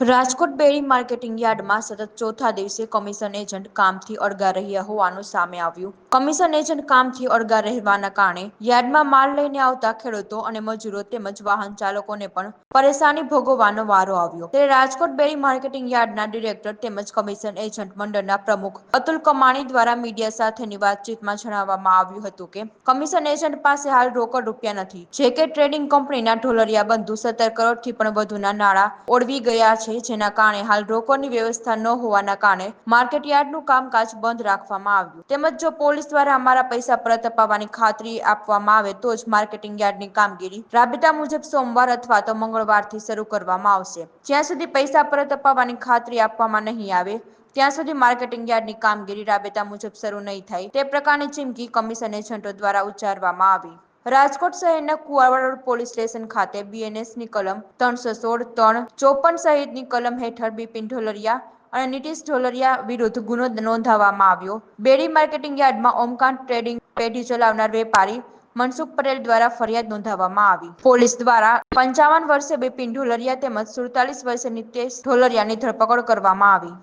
રાજકોટ બેરી marketing યાર્ડમાં સતત ચોથા દિવસે કમિશન એજન્ટ કામથી અળગા રહ્યા હોવાનું સામે આવ્યું. કમિશન એજન્ટ કામથી અળગા રહેવાના કારણે યાર્ડમાં માલ લઈને આવતા ખેડૂતો અને મજૂરો તેમજ વાહન ચાલકોને પણ પરેશાની ભોગવવાનો વારો આવ્યો. ત્યારે રાજકોટ બેરી માર્કેટિંગ યાર્ડના ડિરેક્ટર તેમજ કમિશન એજન્ટ મંડળના પ્રમુખ અતુલ કમાણી દ્વારા મીડિયા સાથેની વાતચીતમાં જણાવવામાં આવ્યું હતું કે, કમિશન એજન્ટ પાસે હાલ રોકડ રૂપિયા નથી. જે કે ટ્રેડિંગ કંપનીના ઢોલરિયા બંધુ સત્તર કરોડથી પણ વધુના નાણાં ઓળવી ગયા છે જેના કારણે હાલ રોકડની વ્યવસ્થા ન હોવાના કારણે માર્કેટ યાર્ડનું કામકાજ બંધ રાખવામાં આવ્યું. તેમજ જો પોલીસ દ્વારા અમારા પૈસા પરત અપાવવાની ખાતરી આપવામાં આવે, તો જ માર્કેટિંગ યાર્ડની કામગીરી રાબેતા મુજબ સોમવાર અથવા તો મંગળવારથી શરૂ કરવામાં આવશે. જ્યાં સુધી પૈસા પરત અપાવવાની ખાતરી આપવામાં નહીં આવે, ત્યાં સુધી માર્કેટિંગ યાર્ડની કામગીરી રાબેતા મુજબ શરૂ નહીં થાય, તે પ્રકારની ચીમકી કમિશન એજન્ટો દ્વારા ઉચ્ચારવામાં આવી. રાજકોટ શહેરના કુવાડવા પોલીસ સ્ટેશન ખાતે બીએનએસની કલમ ત્રણસો સોળ ત્રણ, ચોપન સહિતની કલમ હેઠળ બિપિન ઢોલરિયા અને નીતિશ ઢોલરિયા વિરુદ્ધ ગુનો નોંધાવવામાં આવ્યો. બેડી માર્કેટિંગ યાર્ડમાં ઓમકાંત ટ્રેડિંગ પેઢી ચલાવનાર વેપારી મનસુખ પટેલ દ્વારા ફરિયાદ નોંધાવવામાં આવી. પોલીસ દ્વારા પંચાવન વર્ષે બિપિન ઢોલરિયા તેમજ સુડતાલીસ વર્ષે નીતેશ ઢોલરિયાની ધરપકડ કરવામાં આવી.